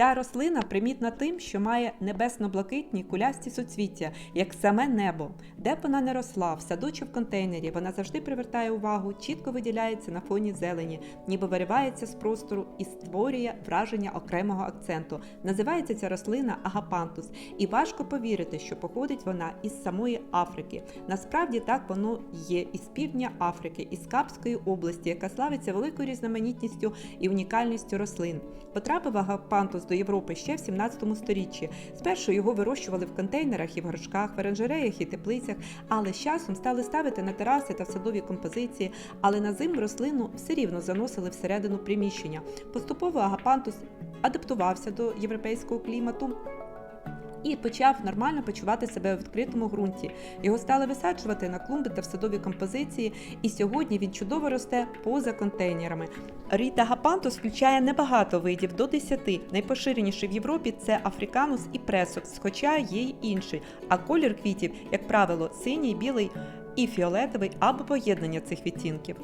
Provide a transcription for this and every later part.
Ця рослина примітна тим, що має небесно-блакитні кулясті суцвіття, як саме небо. Де б вона не росла, в саду чи в контейнері, вона завжди привертає увагу, чітко виділяється на фоні зелені, ніби виривається з простору і створює враження окремого акценту. Називається ця рослина агапантус, і важко повірити, що походить вона із самої Африки. Насправді так воно є із півдня Африки, із Капської області, яка славиться великою різноманітністю і унікальністю рослин. Потрапив агапантус до Європи ще в 17 сторіччі. Спершу його вирощували в контейнерах і в горшках, в оранжереях і теплицях, але з часом стали ставити на тераси та в садові композиції, але на зиму рослину все рівно заносили всередину приміщення. Поступово агапантус адаптувався до європейського клімату. І почав нормально почувати себе у відкритому ґрунті. Його стали висаджувати на клумби та в садові композиції, і сьогодні він чудово росте поза контейнерами. Рід агапантус включає небагато видів до 10. Найпоширеніший в Європі це африканус і пресокс, хоча є й інші. А колір квітів, як правило, синій, білий і фіолетовий або поєднання цих відтінків.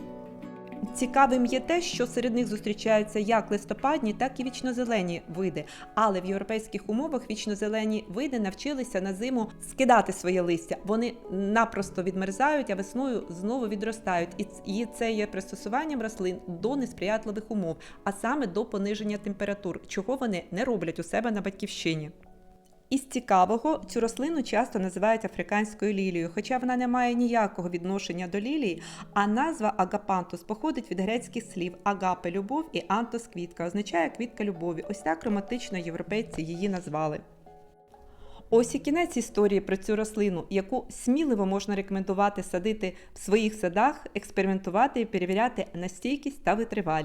Цікавим є те, що серед них зустрічаються як листопадні, так і вічнозелені види. Але в європейських умовах вічнозелені види навчилися на зиму скидати своє листя. Вони напросто відмерзають, а весною знову відростають. І це є пристосуванням рослин до несприятливих умов, а саме до пониження температур, чого вони не роблять у себе на батьківщині. Із цікавого, цю рослину часто називають африканською лілією, хоча вона не має ніякого відношення до лілії, а назва агапантус походить від грецьких слів агапе любов і антос квітка, означає квітка любові. Ось так романтично європейці її назвали. Ось і кінець історії про цю рослину, яку сміливо можна рекомендувати садити в своїх садах, експериментувати і перевіряти на стійкість та витривалість.